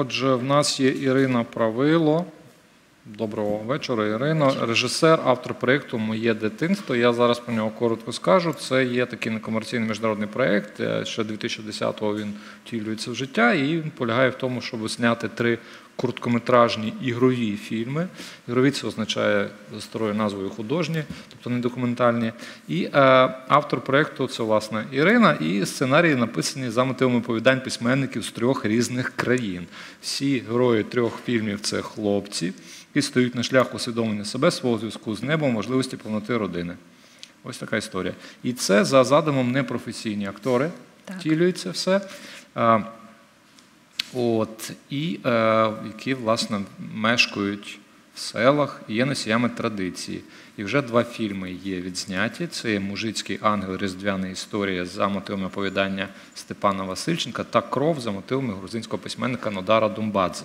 Отже, в нас є Ірина Правило. Доброго вечора, Ірино. Режисер, автор проєкту Моє дитинство. Я зараз про нього коротко скажу. Це є такий некомерційний міжнародний проєкт. Е, Ще 2010-го він втілюється в життя, і він полягає в тому, щоб зняти три короткометражні ігрові фільми. Ігрові це означає за старою назвою художні, тобто не документальні. І е, автор проєкту це власне Ірина, і сценарії написані за мотивами оповідань письменників з трьох різних країн. Всі герої трьох фільмів це хлопці, які стоять на шлях усвідомлення себе, свого зв'язку з небом, можливості повноти родини. Ось така історія. І це за задумом непрофесійні актори втілюється все. А, От, і е, які, власне, мешкають в селах і є носіями традиції. І вже два фільми є відзняті. Це є Мужицький ангел, Різдвяна історія за мотивами оповідання Степана Васильченка та кров за мотивами грузинського письменника Нодара Думбадзе.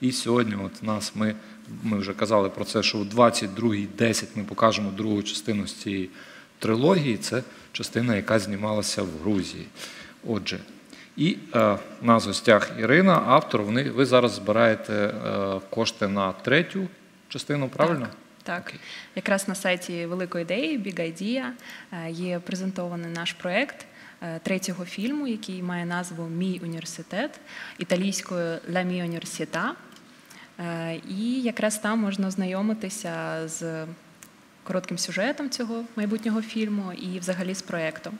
І сьогодні, от нас ми, ми вже казали про це, що у 22.10 ми покажемо другу частину з цієї трилогії. Це частина, яка знімалася в Грузії. Отже, і е, у нас в гостях Ірина, автор. Вони, ви зараз збираєте е, кошти на третю частину, правильно? Так, Окей. якраз на сайті Великої ідеї Big Idea е, є презентований наш проект е, третього фільму, який має назву Мій університет італійською La mia università. Е, І якраз там можна ознайомитися з коротким сюжетом цього майбутнього фільму і взагалі з проектом.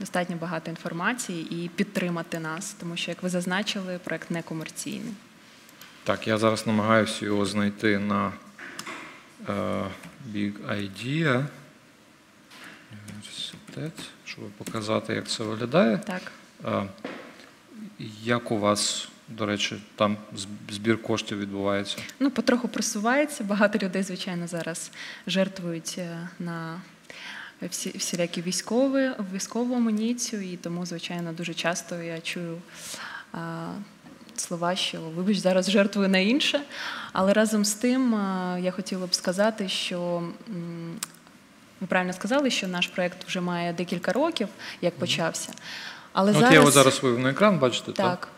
Достатньо багато інформації і підтримати нас, тому що, як ви зазначили, проект не комерційний. Так, я зараз намагаюся його знайти на е, Big Idea. Університет, щоб показати, як це виглядає. Так. Е, як у вас, до речі, там збір коштів відбувається? Ну, потроху просувається. Багато людей, звичайно, зараз жертвують е, на всі, всілякі військові, військову амуніцію, і тому, звичайно, дуже часто я чую а, слова, що вибач, зараз жертвую на інше. Але разом з тим а, я хотіла б сказати, що. м, Ви правильно сказали, що наш проєкт вже має декілька років, як почався. Але От зараз... я його зараз вивів на екран, бачите? Так. А,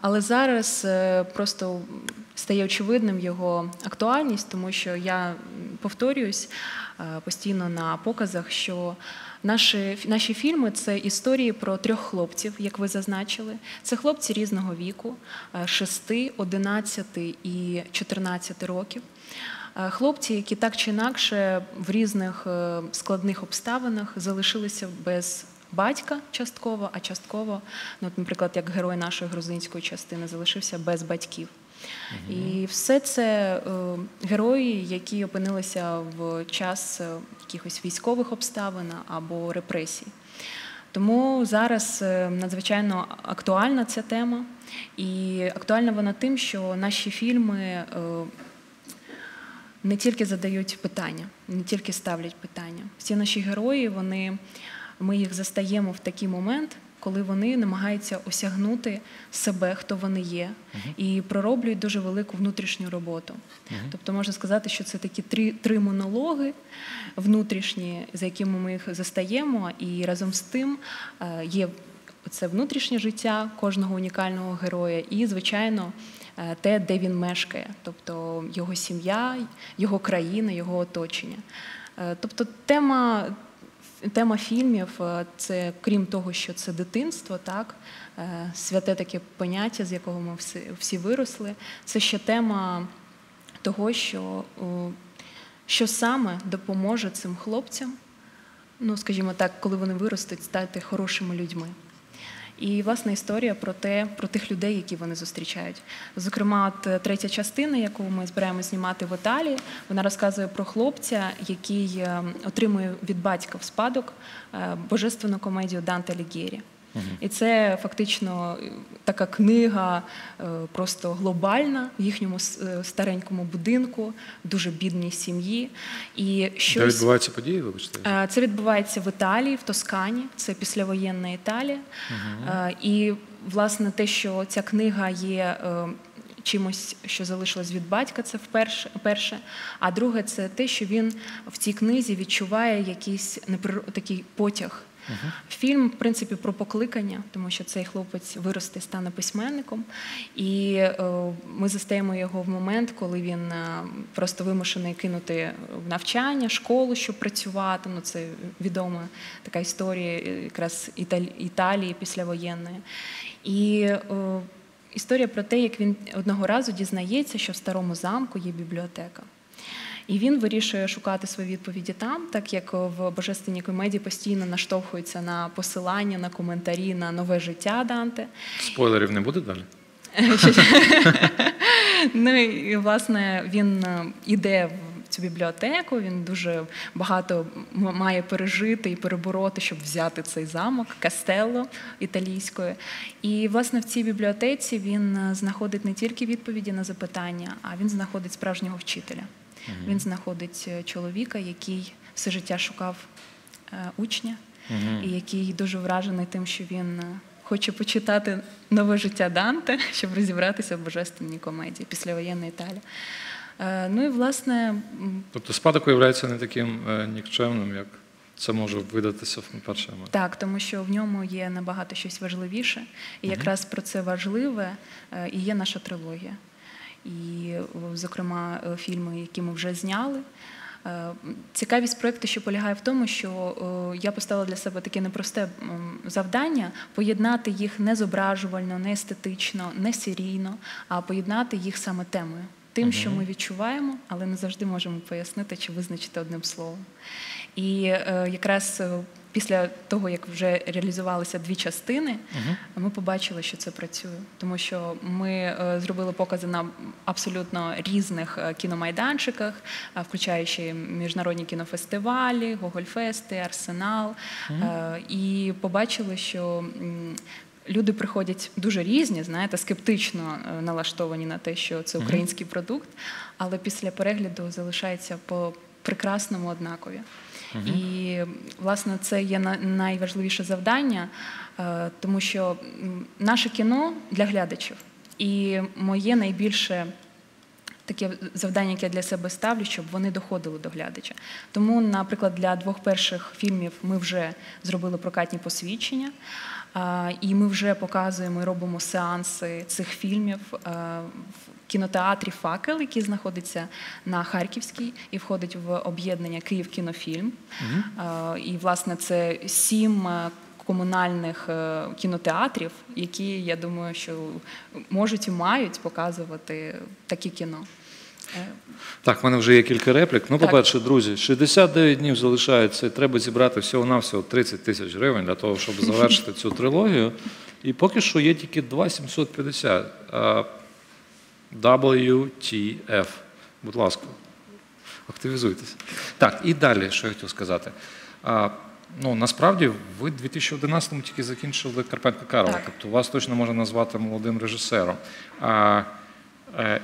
Але зараз е, просто стає очевидним його актуальність, тому що я повторююсь е, постійно на показах, що наші, наші фільми це історії про трьох хлопців, як ви зазначили. Це хлопці різного віку, 6, 11 і 14 років. Е, Хлопці, які так чи інакше в різних е, складних обставинах залишилися без батька частково, а частково, ну, от, наприклад, як герой нашої грузинської частини залишився без батьків. І все це е, герої, які опинилися в час е, якихось військових обставин або репресій. Тому зараз е, надзвичайно актуальна ця тема, і актуальна вона тим, що наші фільми е, не тільки задають питання, не тільки ставлять питання. Всі наші герої, вони, ми їх застаємо в такий момент, коли вони намагаються осягнути себе, хто вони є, і пророблюють дуже велику внутрішню роботу. Тобто можна сказати, що це такі три, три монологи внутрішні, за якими ми їх застаємо, і разом з тим е, є це внутрішнє життя кожного унікального героя, і, звичайно, е, те, де він мешкає, тобто його сім'я, його країна, його оточення. Е, Тобто тема, тема фільмів е, це крім того, що це дитинство, так, е, святе таке поняття, з якого ми всі, всі виросли, це ще тема того, що, що саме допоможе цим хлопцям, ну, скажімо так, коли вони виростуть, стати хорошими людьми. І власне історія про те, про тих людей, які вони зустрічають. Зокрема, е, третя частина, яку ми збираємося знімати в Італії, вона розказує про хлопця, який е, отримує від батька в спадок е, божественну комедію Данте І це фактично е, така книга е, просто глобальна в їхньому е, старенькому будинку, дуже бідній сім'ї. І Де відбуваються події, вибачте? Це відбувається в Італії, в Тоскані, це післявоєнна Італія. Е, І, власне, те, що ця книга є чимось, що залишилось від батька, це вперше. перше. А друге, це те, що він в цій книзі відчуває якийсь такий потяг Фільм, в принципі, про покликання, тому що цей хлопець виросте, стане письменником, і е, ми застаємо його в момент, коли він е, просто вимушений кинути навчання, школу, щоб працювати. Ну, це відома така історія е, якраз Італії, післявоєнної. І історія про те, як він одного разу дізнається, що в старому замку є бібліотека. І він вирішує шукати свої відповіді там, так як в божественній комедії постійно наштовхується на посилання, на коментарі, на нове життя Данте. Спойлерів не буде далі? Ну і власне він е, іде в цю бібліотеку. Він дуже багато має пережити і перебороти, щоб взяти цей замок, кастелло італійською. І власне в цій бібліотеці він е, знаходить не тільки відповіді на запитання, а він знаходить справжнього вчителя. Він знаходить е, чоловіка, який все життя шукав е, учня, і який дуже вражений тим, що він е, хоче почитати нове життя Данте, щоб розібратися в божественній комедії післявоєнної Італії. Е, Ну і власне, Тобто спадок виявляється не таким е, нікчемним, як це може видатися в перший момент. так, тому що в ньому є набагато щось важливіше, і якраз про це важливе і є наша трилогія. І, зокрема, е, фільми, які ми вже зняли. Е, Цікавість проєкту, що полягає в тому, що е, я поставила для себе таке непросте завдання поєднати їх не зображувально, не естетично, не серійно, а поєднати їх саме темою. Тим, що ми відчуваємо, але не завжди можемо пояснити чи визначити одним словом. І е, якраз після того, як вже реалізувалися дві частини, ми побачили, що це працює. Тому що ми е, зробили покази на абсолютно різних е, кіномайданчиках, е, включаючи міжнародні кінофестивалі, Гогольфести, Арсенал. Е, І побачили, що. Люди приходять дуже різні, знаєте, скептично налаштовані на те, що це український продукт, але після перегляду залишаються по прекрасному однакові. І власне це є найважливіше завдання, е, тому що наше кіно для глядачів. І моє найбільше таке завдання, яке я для себе ставлю, щоб вони доходили до глядача. Тому, наприклад, для двох перших фільмів ми вже зробили прокатні посвідчення, і ми вже показуємо і робимо сеанси цих фільмів е, в кінотеатрі Факел, який знаходиться на Харківській і входить в об'єднання Київ кінофільм. Е, І, власне, це сім. е, Комунальних кінотеатрів, які я думаю, що можуть і мають показувати такі кіно. Так, в мене вже є кілька реплік. Ну, по-перше, друзі, 69 днів залишається. і Треба зібрати всього-навсього 30 тисяч гривень для того, щоб завершити цю трилогію. І поки що є тільки 2,750. WTF. Будь ласка, активізуйтесь. Так, і далі, що я хотів сказати. А, ну, насправді, ви в 2011-му тільки закінчили Карпенка Карла, тобто вас точно можна назвати молодим режисером. А,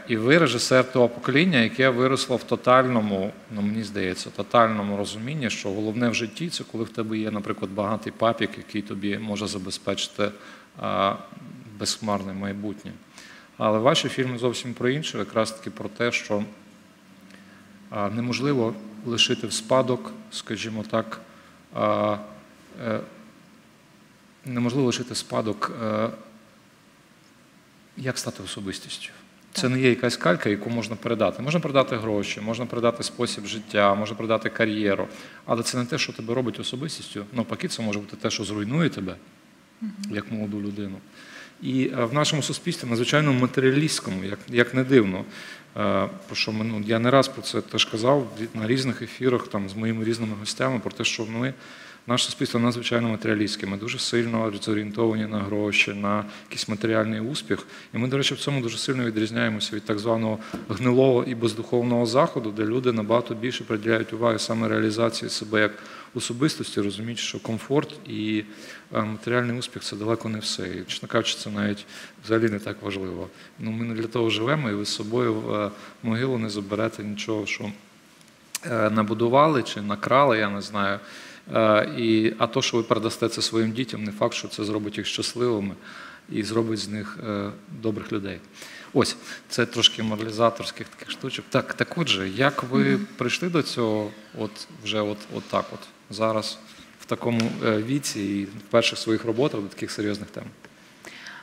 І ви режисер того покоління, яке виросло в тотальному, ну мені здається, тотальному розумінні, що головне в житті це коли в тебе є, наприклад, багатий папік, який тобі може забезпечити безхмарне майбутнє. Але ваші фільми зовсім про інше, якраз таки про те, що неможливо лишити в спадок, скажімо так, е, неможливо лишити спадок, е, як стати особистістю. Це не є якась калька, яку можна передати. Можна передати гроші, можна передати спосіб життя, можна передати кар'єру. Але це не те, що тебе робить особистістю. Навпаки, це може бути те, що зруйнує тебе як молоду людину. І е, в нашому суспільстві надзвичайно матеріалістському, як, як не дивно. е, Про що ми, ну, я не раз про це теж казав на різних ефірах там, з моїми різними гостями, про те, що ми, наше суспільство надзвичайно матеріалістське. Ми дуже сильно зорієнтовані на гроші, на якийсь матеріальний успіх. І ми, до речі, в цьому дуже сильно відрізняємося від так званого гнилого і бездуховного заходу, де люди набагато більше приділяють уваги саме реалізації себе як особистості, розуміють, що комфорт і е, матеріальний успіх це далеко не все. І, чесно кажучи, це навіть взагалі не так важливо. Ну, ми не для того живемо, і ви з собою в е, могилу не заберете нічого, що е, набудували чи накрали, я не знаю. Е, І, а то, що ви передасте це своїм дітям, не факт, що це зробить їх щасливими і зробить з них е, добрих людей. Ось, це трошки моралізаторських таких штучок. Так, так отже, як ви прийшли до цього, от вже от, от так от зараз, в такому е, віці і в перших своїх роботах до таких серйозних тем?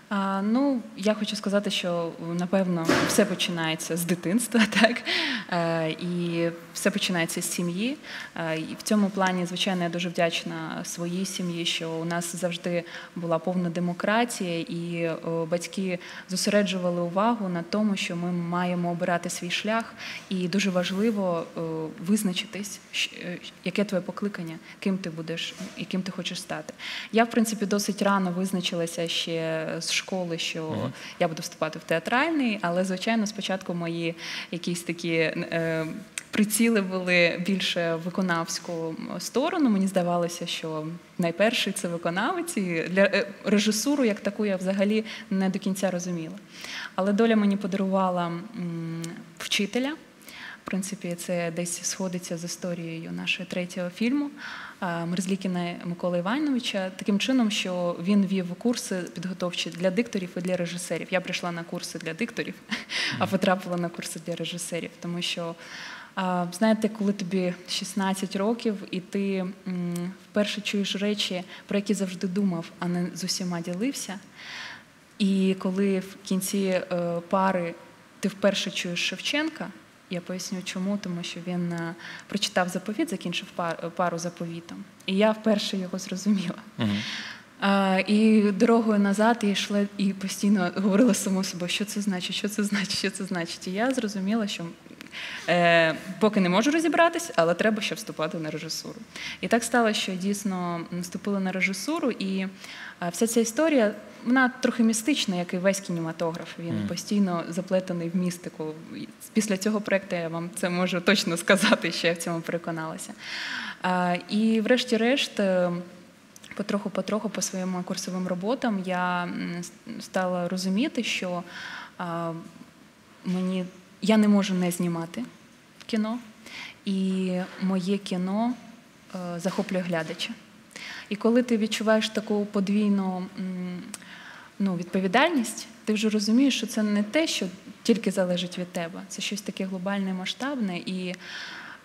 А, ну, я хочу сказати, що напевно все починається з дитинства, так е, і все починається з сім'ї. Е, і в цьому плані, звичайно, я дуже вдячна своїй сім'ї, що у нас завжди була повна демократія, і о, батьки зосереджували увагу на тому, що ми маємо обирати свій шлях, і дуже важливо о, визначитись, е, яке твоє покликання, ким ти будеш і ким ти хочеш стати. Я, в принципі, досить рано визначилася ще з школи, що Мгм. я буду вступати в театральний, але звичайно, спочатку мої якісь такі. Е, Приціли були більше виконавську сторону. Мені здавалося, що найперший це виконавець. І для е, режисуру, як таку, я взагалі не до кінця розуміла. Але доля мені подарувала м, вчителя. В принципі, це десь сходиться з історією нашого третього фільму Мерзлікіна Миколи Івановича, таким чином, що він вів курси підготовчі для дикторів і для режисерів. Я прийшла на курси для дикторів, а потрапила на курси для режисерів, тому що. Знаєте, коли тобі 16 років, і ти вперше чуєш речі, про які завжди думав, а не з усіма ділився. І коли в кінці е, пари ти вперше чуєш Шевченка, я поясню чому, тому що він е, прочитав заповіт, закінчив пар- пару заповітом. І я вперше його зрозуміла. Угу. А, і дорогою назад я йшла і постійно говорила само собою, що це значить, що це значить, що це значить. І я зрозуміла, що е, поки не можу розібратись, але треба ще вступати на режисуру. І так сталося, що дійсно вступила на режисуру, і е, вся ця історія. Вона трохи містична, як і весь кінематограф. Він Мгм. постійно заплетений в містику. Після цього проекту я вам це можу точно сказати, що я в цьому переконалася. А, І, врешті-решт, е, потроху-потроху по своїм курсовим роботам я стала розуміти, що а, мені я не можу не знімати кіно, і моє кіно е, захоплює глядача. І коли ти відчуваєш таку подвійну ну, відповідальність, ти вже розумієш, що це не те, що тільки залежить від тебе, це щось таке глобальне, масштабне. І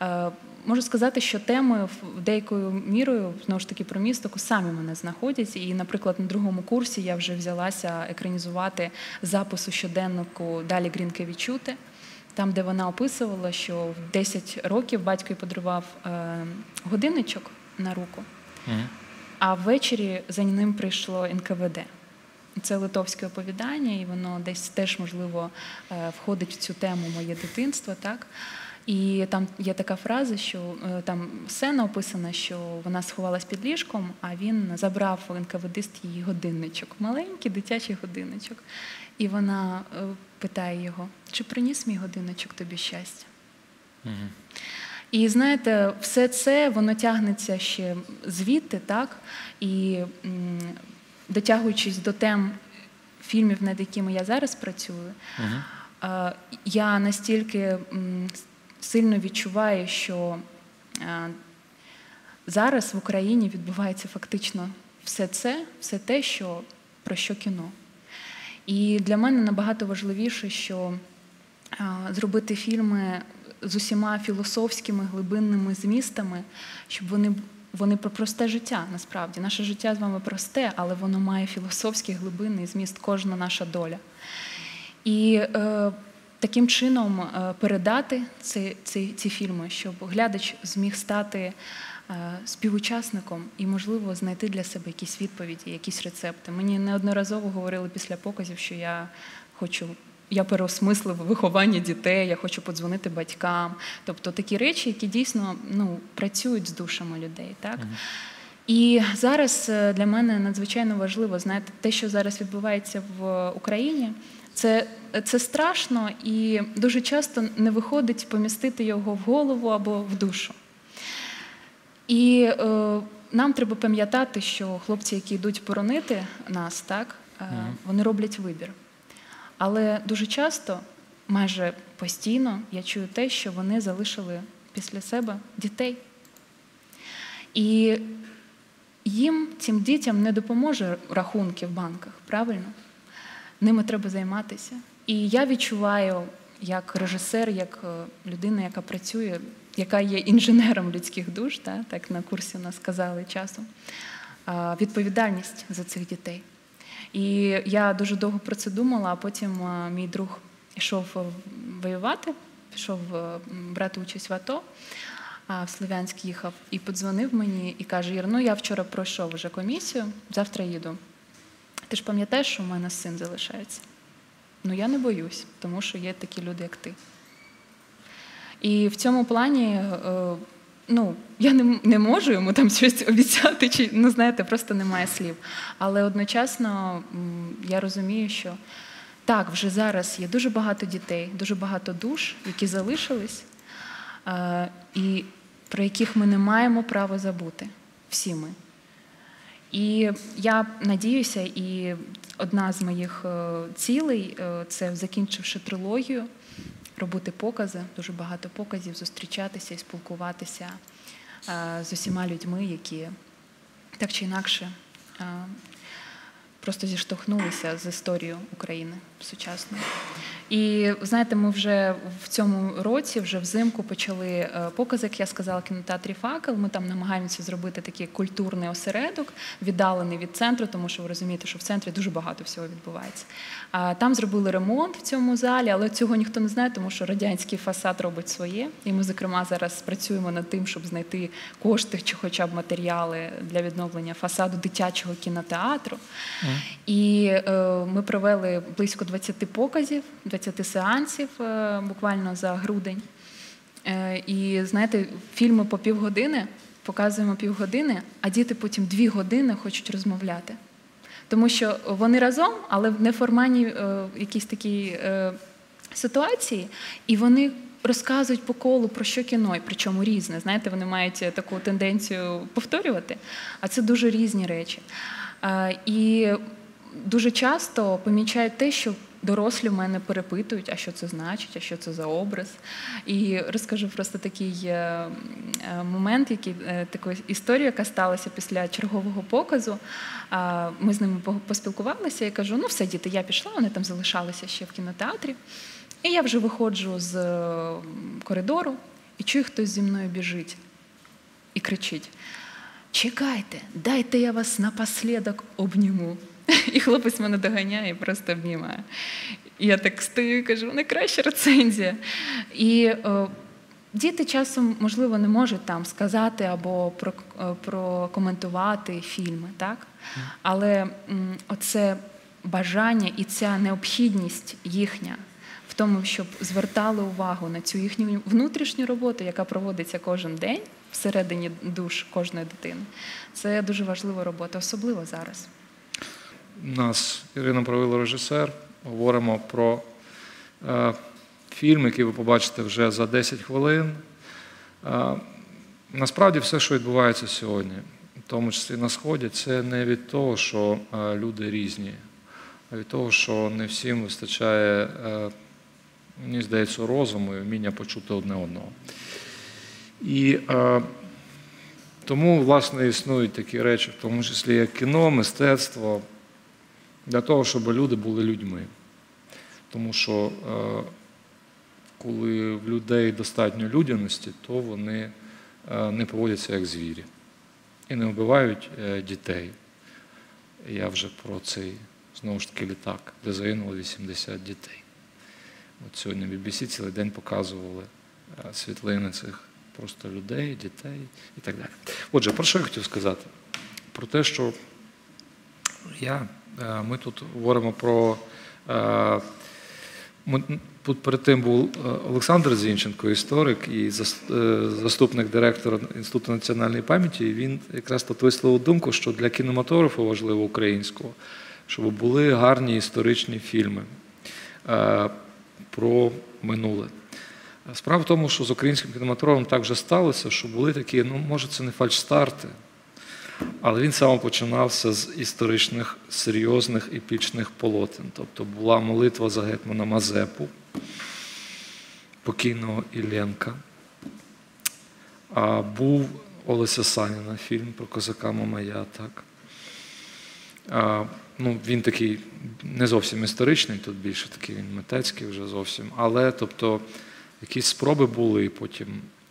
е, можу сказати, що теми в- деякою мірою знову ж таки про містику самі мене знаходять. І, наприклад, на другому курсі я вже взялася екранізувати запису щоденнику Далі Грінкевичути. Там, де вона описувала, що в 10 років батько їй подарував е, годинничок на руку, а ввечері за ним прийшло НКВД. Це литовське оповідання, і воно десь теж, можливо, е, входить в цю тему моє дитинство, так? І там є така фраза, що е, там сцена описана, що вона сховалась під ліжком, а він забрав НКВДист її годинничок, маленький дитячий годинничок. І вона е, питає його: чи приніс мій годинничок тобі щастя? Угу. І знаєте, все це воно тягнеться ще звідти, так? І м, дотягуючись до тем фільмів, над якими я зараз працюю, е, я настільки м, сильно відчуваю, що е, зараз в Україні відбувається фактично все це, все те, що про що кіно. І для мене набагато важливіше, що зробити фільми з усіма філософськими глибинними змістами, щоб вони. Вони про просте життя насправді. Наше життя з вами просте, але воно має філософський глибинний зміст, кожна наша доля. І е, таким чином е, передати ці, ці, ці фільми, щоб глядач зміг стати співучасником і, можливо, знайти для себе якісь відповіді, якісь рецепти. Мені неодноразово говорили після показів, що я хочу. Я переосмислив виховання дітей, я хочу подзвонити батькам. Тобто такі речі, які дійсно ну, працюють з душами людей. Так? І зараз е, для мене надзвичайно важливо знаєте, те, що зараз відбувається в Україні. Це, це страшно і дуже часто не виходить помістити його в голову або в душу. І е, нам треба пам'ятати, що хлопці, які йдуть боронити нас, так, е, вони роблять вибір. Але дуже часто, майже постійно, я чую те, що вони залишили після себе дітей. І їм, цим дітям, не допоможе рахунки в банках, правильно? Ними треба займатися. І я відчуваю, як режисер, як е, людина, яка працює яка є інженером людських душ, та, так на курсі нас сказали часом, відповідальність за цих дітей. І я дуже довго про це думала, а потім мій друг йшов воювати, пішов брати участь в АТО. В Слов'янськ їхав і подзвонив мені і каже: Ір, ну я вчора пройшов вже комісію, завтра їду. Ти ж пам'ятаєш, що в мене син залишається? Ну я не боюсь, тому що є такі люди, як ти. І в цьому плані, е, ну, я не не можу йому там щось обіцяти, чи ну знаєте, просто немає слів. Але одночасно я розумію, що так, вже зараз є дуже багато дітей, дуже багато душ, які залишились, е, і про яких ми не маємо права забути. Всі ми. І я надіюся, і одна з моїх е, цілей це закінчивши трилогію робити покази, дуже багато показів, зустрічатися і спілкуватися з усіма людьми, які так чи інакше просто зіштовхнулися з історією України сучасної. І знаєте, ми вже в цьому році, вже взимку, почали е, показ, як я сказала, в кінотеатрі факел. Ми там намагаємося зробити такий культурний осередок, віддалений від центру, тому що ви розумієте, що в центрі дуже багато всього відбувається. Там зробили ремонт в цьому залі, але цього ніхто не знає, тому що радянський фасад робить своє. І ми, зокрема, зараз працюємо над тим, щоб знайти кошти чи, хоча б матеріали для відновлення фасаду дитячого кінотеатру. Mm. І е, ми провели близько 20 показів. 20 сеансів е, буквально за грудень. Е, і знаєте, фільми по півгодини показуємо півгодини, а діти потім дві години хочуть розмовляти. Тому що вони разом, але в неформальній е, якійсь такій ситуації, і вони розказують по колу про що кіно, і причому різне. Знаєте, вони мають таку тенденцію повторювати, а це дуже різні речі. І дуже часто помічають те, що дорослі в мене перепитують, а що це значить, а що це за образ. І розкажу просто такий е, е, момент, який е, таку історію, яка сталася після чергового показу. Ми з ними поспілкувалися і кажу: ну все, діти, я пішла, вони там залишалися ще в кінотеатрі. І я вже виходжу з коридору і чую, хтось зі мною біжить і кричить: Чекайте, дайте я вас напослідок обніму. І хлопець мене доганяє і просто обнімає. І я так стою і кажу, найкраща рецензія. І о, діти часом, можливо, не можуть там сказати або прокоментувати фільми, так? Але м, оце бажання і ця необхідність їхня. В тому, щоб звертали увагу на цю їхню внутрішню роботу, яка проводиться кожен день всередині душ кожної дитини, це дуже важлива робота, особливо зараз нас Ірина Правило режисер. Говоримо про е, фільм, який ви побачите вже за 10 хвилин. Е, насправді, все, що відбувається сьогодні, в тому числі на Сході, це не від того, що е, люди різні, а від того, що не всім вистачає, е, мені здається, розуму і вміння почути одне одного. І е, тому, власне, існують такі речі, в тому числі як кіно, мистецтво, для того, щоб люди були людьми. Тому що е, коли в людей достатньо людяності, то вони е, не поводяться як звірі і не вбивають е, дітей. Я вже про цей знову ж таки літак, де загинуло 80 дітей. От сьогодні BBC цілий день показували світлини цих просто людей, дітей і так далі. Отже, про що я хотів сказати? Про те, що я ми тут говоримо про. Е, тут перед тим був е, Олександр Зінченко, історик і заступник директора Інституту національної пам'яті. Він якраз тут висловив думку, що для кінематографу важливо українського, щоб були гарні історичні фільми про минуле. Справа в тому, що з українським кінематографом так вже сталося, що були такі, ну, може, це не фальшстарти. Але він саме починався з історичних серйозних епічних полотен. Тобто була молитва за гетьмана Мазепу, покійного Ілленка. А був Олеся Саніна фільм про козака Мамая. так. А, ну, Він такий не зовсім історичний, тут більше такий він митецький вже зовсім. Але тобто, якісь спроби були потім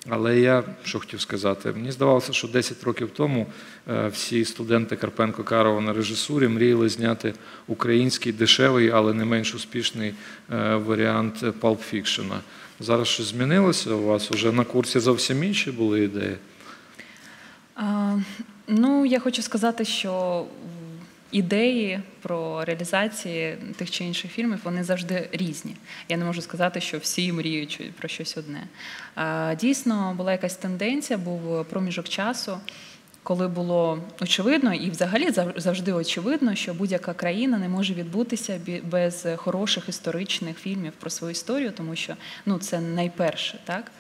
Але я що хотів сказати, мені здавалося, що 10 років тому е, всі студенти Карпенко Карова на режисурі мріяли зняти український дешевий, але не менш успішний е, варіант Fiction. Зараз щось змінилося? У вас вже на курсі зовсім інші були ідеї? А, ну, я хочу сказати, що ідеї про реалізації тих чи інших фільмів вони завжди різні. Я не можу сказати, що всі мріють про щось одне. Дійсно, була якась тенденція, був проміжок часу. Коли було очевидно, і взагалі завжди очевидно, що будь-яка країна не може відбутися без хороших історичних фільмів про свою історію, тому що ну це найперше, так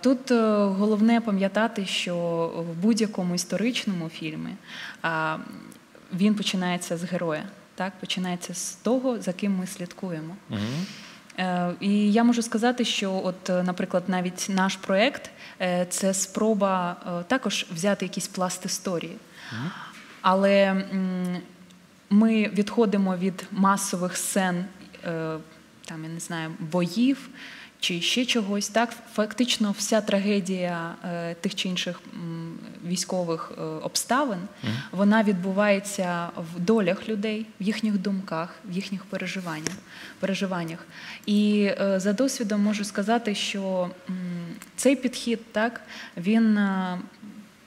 Тут е, головне пам'ятати, що в будь-якому історичному фільмі він починається з героя, так починається з того, за ким ми слідкуємо. Угу. І я можу сказати, що, от, е, наприклад, навіть наш проєкт це спроба також взяти якийсь пласт історії. Угу. Але ми відходимо від масових сцен, там я не знаю, боїв чи ще чогось. Так, фактично, вся трагедія е, тих чи інших м, військових е, обставин mm. вона відбувається в долях людей, в їхніх думках, в їхніх переживаннях. переживаннях. І е, за досвідом можу сказати, що м, цей підхід так він. Е,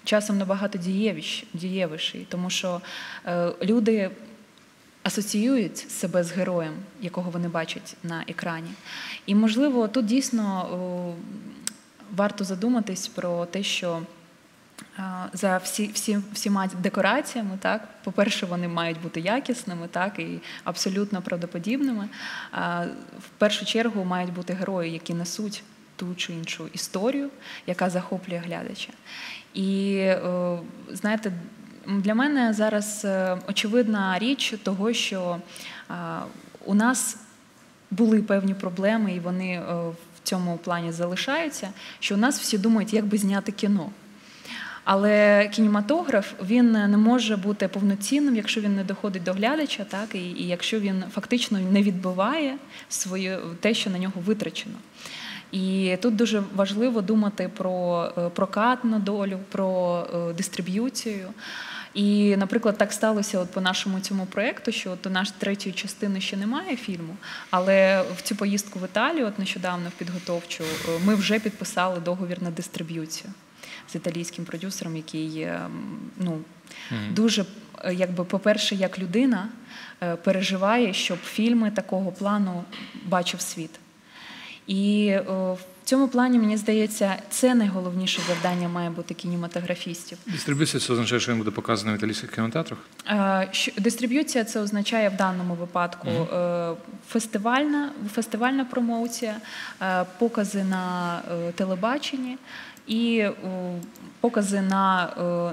Часом набагато дієвіш, дієвіший, тому що е, люди асоціюють себе з героєм, якого вони бачать на екрані. І, можливо, тут дійсно варто задуматись про те, що за всі, всі, всіма декораціями, так, по-перше, вони мають бути якісними, так, і абсолютно правдоподібними. В першу чергу мають бути герої, які несуть ту чи іншу історію, яка захоплює глядача. І знаєте, для мене зараз е, очевидна річ того, що у нас були певні проблеми, і вони е, в цьому плані залишаються. Що у нас всі думають, як би зняти кіно. Але кінематограф він не може бути повноцінним, якщо він не доходить до глядача, так і, і якщо він фактично не відбиває своє те, що на нього витрачено. І тут дуже важливо думати про е, прокатну долю, про дистриб'юцію. І, наприклад, так сталося от по нашому цьому проєкту, що от у нас третьої частини ще немає фільму, але в цю поїздку в Італію, от нещодавно в підготовчу, е, ми вже підписали договір на дистриб'юцію з італійським продюсером, який ну, mm-hmm. дуже, е, якби, по-перше, як людина е, переживає, щоб фільми такого плану бачив світ. І в цьому плані мені здається, це найголовніше завдання має бути кінематографістів. Дистриб'юція це означає, що він буде показаний в італійських кінотеатрах? Дистриб'юція це означає в даному випадку mm-hmm. фестивальна фестивальна промоція, е, покази на е, телебаченні і покази на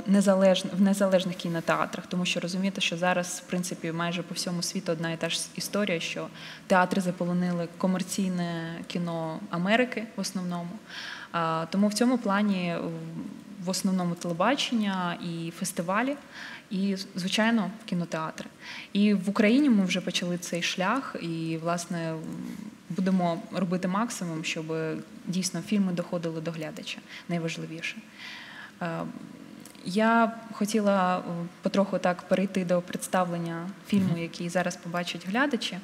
е, незалеж... в незалежних кінотеатрах, тому що розумієте, що зараз, в принципі, майже по всьому світу одна і та ж історія, що театри заполонили комерційне кіно Америки в основному. Тому в цьому плані в основному телебачення і фестивалі, і, звичайно, кінотеатри. І в Україні ми вже почали цей шлях, і, власне, будемо робити максимум, щоб дійсно фільми доходили до глядача. Найважливіше. Е, я хотіла е, потроху так перейти до представлення фільму, який зараз побачать глядачі.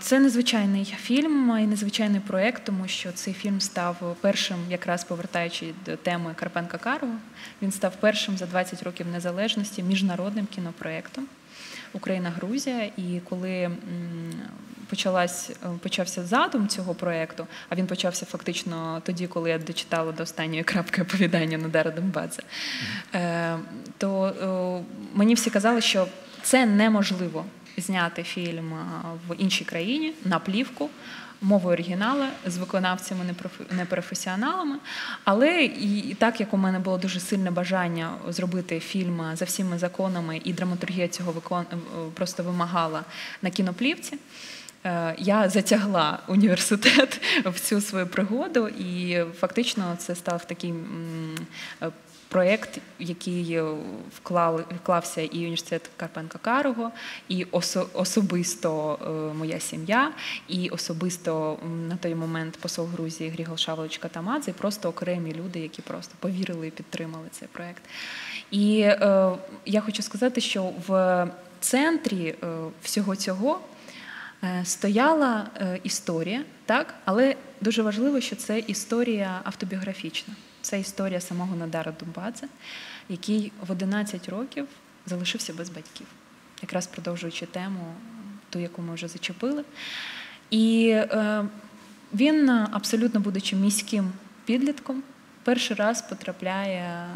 Це незвичайний фільм і незвичайний проєкт, тому що цей фільм став першим, якраз повертаючи до теми Карпенка Карова. Він став першим за 20 років незалежності міжнародним кінопроєктом Україна-Грузія. І коли почалась, е, почався задум цього проєкту, а він почався фактично тоді, коли я дочитала до останньої крапки оповідання Нодара Дембадзе, то мені всі казали, що це неможливо зняти фільм в іншій країні на плівку. Мовою оригіналу з виконавцями непрофесіоналами. Але і так як у мене було дуже сильне бажання зробити фільм за всіма законами, і драматургія цього викон... просто вимагала на кіноплівці. Е, я затягла університет в цю свою пригоду, і фактично це став такий проєкт, який е, вклали, вклався і університет Карпенка Карого, і осо- особисто е, моя сім'я, і особисто на той момент посол Грузії Грігол Шавлович Катамадзе, просто окремі люди, які просто повірили і підтримали цей проєкт. І е, я хочу сказати, що в центрі е, всього цього е, стояла е, історія, так, але дуже важливо, що це історія автобіографічна. Це історія самого Надара Думбадзе, який в 11 років залишився без батьків, якраз продовжуючи тему, ту, яку ми вже зачепили. І е, він, е, абсолютно будучи міським підлітком, перший раз потрапляє е,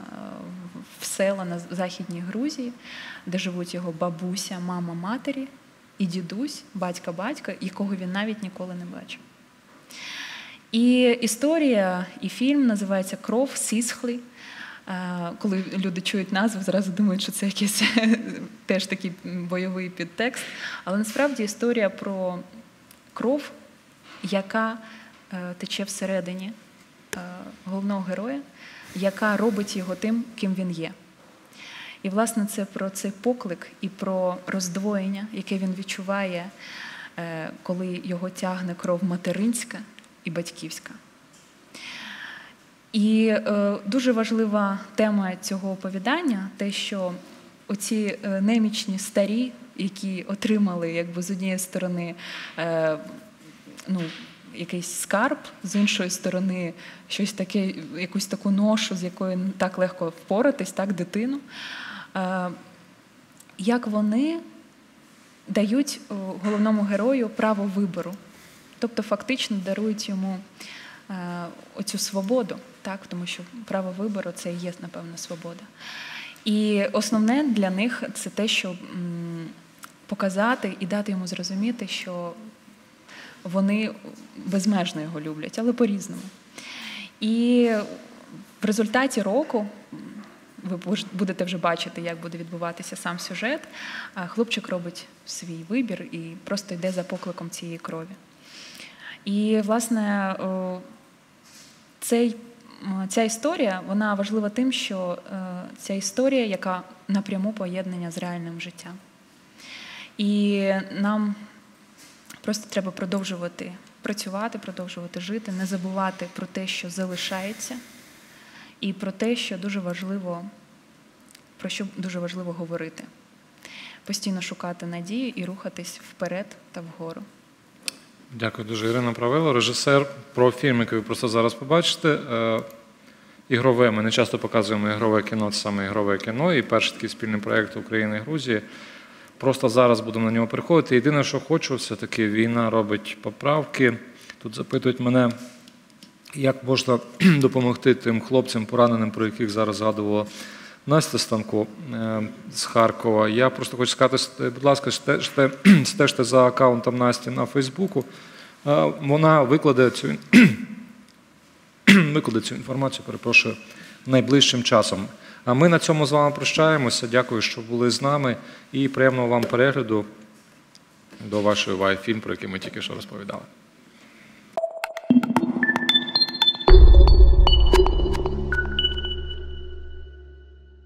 в села на Західній Грузії, де живуть його бабуся, мама матері і дідусь, батька батька, якого він навіть ніколи не бачив. І історія, і фільм називається Кров Сісхли. Е, Коли люди чують назву, зразу думають, що це якийсь теж такий бойовий підтекст. Але насправді історія про кров, яка е, тече всередині е, головного героя, яка робить його тим, ким він є. І, власне, це про цей поклик і про роздвоєння, яке він відчуває, е, коли його тягне кров материнська і батьківська. І е, дуже важлива тема цього оповідання те, що оці е, немічні старі, які отримали якби з однієї сторони ну, якийсь скарб, з іншої сторони, щось таке, якусь таку ношу, з якою так легко впоратись, так, дитину. Е, як вони дають головному герою право вибору, тобто фактично дарують йому е, оцю свободу, так, тому що право вибору це і є, напевно, свобода. І основне для них це те, що показати і дати йому зрозуміти, що вони безмежно його люблять, але по-різному. І в результаті року, ви будете вже бачити, як буде відбуватися сам сюжет, хлопчик робить свій вибір і просто йде за покликом цієї крові. І, власне, цей, ця історія вона важлива тим, що е, ця історія, яка напряму поєднання з реальним життям. І нам просто треба продовжувати працювати, продовжувати жити, не забувати про те, що залишається, і про те, що дуже важливо, про що дуже важливо говорити. Постійно шукати надію і рухатись вперед та вгору. Дякую дуже, Ірина Правило, режисер про фільм, який ви просто зараз побачите. Е, Ігрове. Ми не часто показуємо ігрове кіно, це саме ігрове кіно. І перший такий спільний проєкт України і Грузії. Просто зараз будемо на нього переходити. Єдине, що хочу, все-таки війна робить поправки. Тут запитують мене, як можна допомогти тим хлопцям, пораненим, про яких зараз згадувала Настя Станко е, з Харкова. Я просто хочу сказати, будь ласка, стежте, за аккаунтом Насті на Фейсбуку. Е, Вона викладе цю, викладе цю інформацію, перепрошую, найближчим часом. А ми на цьому з вами прощаємося. Дякую, що були з нами. І приємного вам перегляду до вашої уваги фільм, про який ми тільки що розповідали.